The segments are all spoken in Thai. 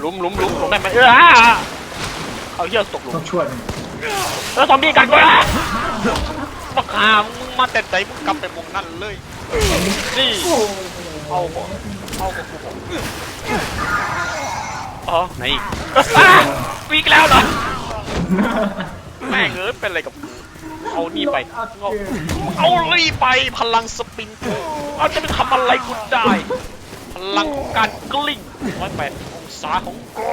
หลุมหลุมหลุมหลุมได้ไหมเออเอาเหี้ยตกหลุมต้องช่วยมันแล้วซอมบี้กัดกูอะบักหามึงมาแต่ไหนมึงกลับไปมุมนั่นเลยนี่โอ้เอาบ่เอากับกูบ่อ๋อไหนอีกอ้าวีกแล้วเหรอแม่งเอ้ยเป็นอะไรกับกูเอานี่ไป เอาเอานี่ไปพลังสปริงกูเอาจะไปทำอะไรกูได้ พลังของการกลิ้งร้อยแปด องศาของกู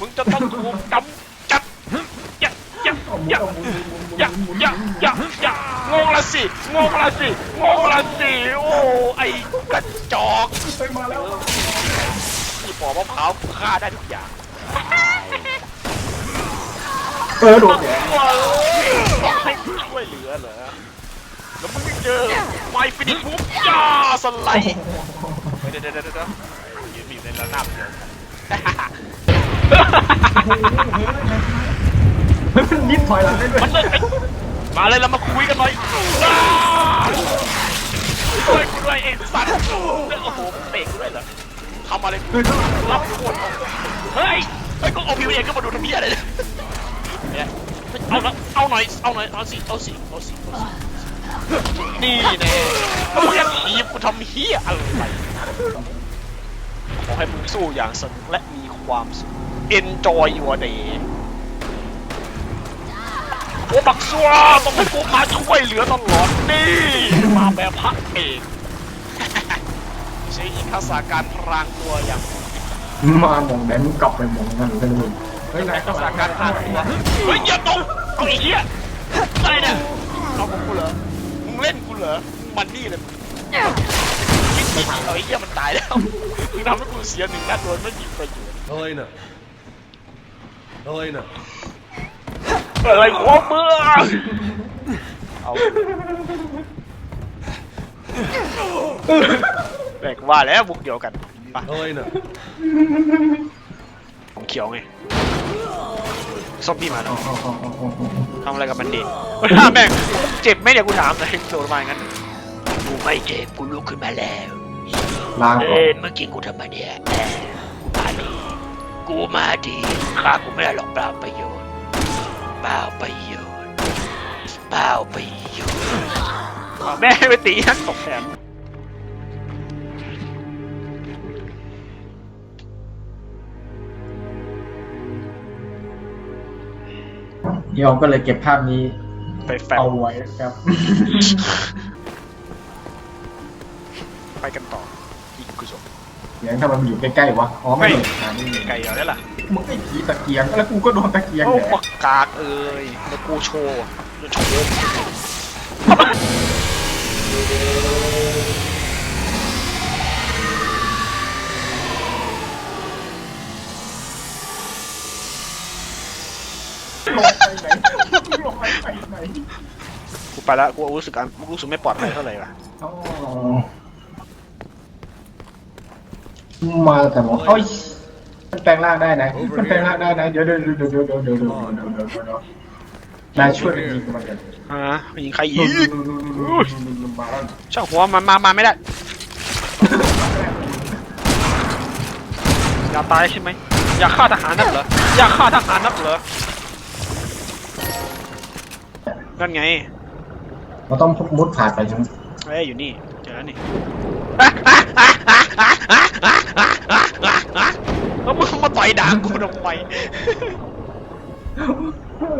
มึงจะต้องถูกกำจัดอย่าอย่าเอาหมุนอย่าเอาหมุนหมุนหมุนอย่าหมุนอย่าอย่าอย่างงละสิงงละสิงงละสิโอ้ไอ้กระจอกไปมาแล้วที่ปอกมะพร้าวฆ่าได้ทุกอย่างเออโดนแดดว้าวต้องให้กูช่วยเหลือเหรอแล้วมึงเจอไมฟินิชปุ๊บย่าสไลด์เดี๋ยวเดี๋ยวเดี๋ยวเดี๋ยวยืนอยู่ในระนาบเดียวกันเฮ้ย มันนิดถอยหลังได้ด้วยมันเลยไอ้มาเลยเรามาคุยกันหน่อยอ้าวช่วยกูด้วยไอ้สัตว์โอ้โหเตะกูด้วยเหรอทำอะไรกูเฮ้ยรับโทษเฮ้ยเฮ้ยก็เอาพิวเองก็มาดูทำเพี้ยอะไรเนี่ยเนี่ยเอาละเอาหน่อยเอาหน่อยเอาสิเอาสิเอาสิเอาสินี่แน่แล้วมึงจะถีบกูทำเฮี้ยอะไร ขอให้มึงสู้อย่างสนุกและมีความสุข enjoy your day โอ้บักซัวต้องให้กูมาช่วยเหลือตลอดนี่ มาแบบพระเอกใช้อีกทักษะการพรางตัวอย่างมาหมองแดนกลับไปหมองนั่นเลยเฮ้ยนายทักษะการพรางตัวเฮ้ยอย่าตกเอาไอ้เหี้ยอะไรเนี่ยเอาของกูเหรอมึงเล่นกูเหรอมันนี่เลย คิดดีๆเอาไอ้เหี้ยมันตายแล้วมึงทำให้กูเสียหนึ่งนัดโดยไม่มีประโยชน์ Helena. Helena. อะไรของมึงเอาแบกว่าแล้วบุกเดียวกันไป Helena. ของเขียวไงซอมบี้มาแล้วเอาเอาเอาเอาเอาทำอะไรกับมันดีแม่งเจ็บไหมเนี่ยกูถามหน่อยโดนมาอย่างนั้นกูไม่เจ็บกูลุกขึ้นมาแล้ว ล้างก่อเอ้นเมื่อกี้กูทำไมเนี่ยแอบกูมาดีกูมาดีฆ่ากูไม่ได้หรอกเปล่าประโยชน์เปล่าประโยชน์เปล่าประโยชน์แม่ให้ไปตีฉันตกแถมเดี๋ยวก็เลยเก็บภาพนี้ไปแฟลเอาไว้ครับ ไปกันต่ออีกกุศลเสียงถ้ามันอยู่ใกล้ๆวะ อ๋อไม่ไม่หาไม่มีไกลเดี๋ยวได้ล่ะมึงไอ้ผีตะเกียง แล้วกูก็โดนตะเกียงโอ้แดดปักกากเอ้ยแล้วกูโชว์จะโชว์ลงไปไหนลงไปไหนกูไปแล้วกูรู้สึกอันกูรู้สึกไม่ปลอดภัยเท่าไหร่ว่ะ อ๋อ มาแต่หมอเอ้ยมันแปลงร่างได้นะมันแปลงร่างได้นะเดี๋ยวเดี๋ยวเดี๋ยวเดี๋ยวเดี๋ยวเดี๋ยวเดี๋ยวเดี๋ยวเดี๋ยวเดี๋ยวเดี๋ยวนายช่วยยิงมันกันฮะยิงใครอีกช่างหัวมันมามาไม่ได้อยากตายใช่ไหมอยากฆ่าทหารนักเหรออยากฆ่าทหารนักเหรอนั่นไงเราต้องมุดผ่านไปใช่ไหมเอ้ยอยู่นี่เจอแล้วนี่ แล้วมึงมาต่อยด่างกูทำไม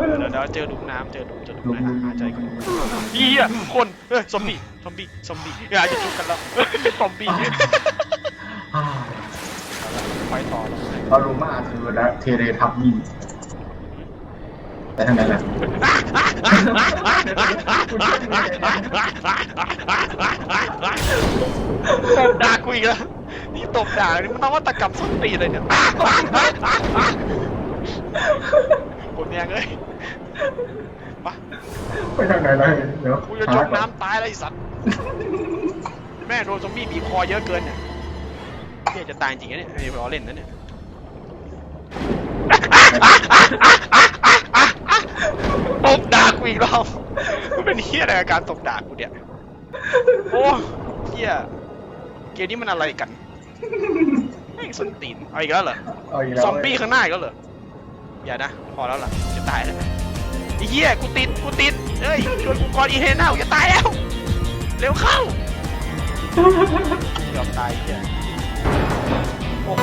เดี๋ยวเดี๋ยวเจอหลุมน้ำเจอหลุมเจอหลุมน้ำหาใจก่อนเฮียคนเฮ้ยซอมบี้ซอมบี้ซอมบี้อย่าจะจุกกันแล้วซอมบี้ไปต่อแล้วเรารู้มาคือแล้วเทเรทับบี้แต่ทางนั้นแหละ ด่ากูอีกแล้วนี่ตบด่านี่มันนวัตกรรมส้นตีนเลยเนี่ยคนเนี้ยเอ้ยมาไปทางไหนเลยเดี๋ยวกูจะจมน้ำตายแล้วไอ้สัตว์แม่โดนซอมบี้บีบคอเยอะเกินเนี่ยเฮียจะตายจริงนะเนี่ยไอ้ล้อเล่นนะเนี่ยตบด่ากูอีกรอบมันเป็นเฮียอะไรกับการตบด่ากูเนี่ยโอ้เฮีย เกมนี้มันอะไรกันม่งสนตีนเอาอีกแล้วเหรอเอาอีกแล้วซอมบี้ข้างหน้าอีกแล้วเหรอ อย่านะ พอแล้วล่ะ จะตายแล้วไอ้เหี้ย กูติด กูติดเฮ้ยช่วยกูก่อนอีเฮน่ากูจะตายแล้ว เร็วเข้า ยอมตายไอ้เหี้ยโอ้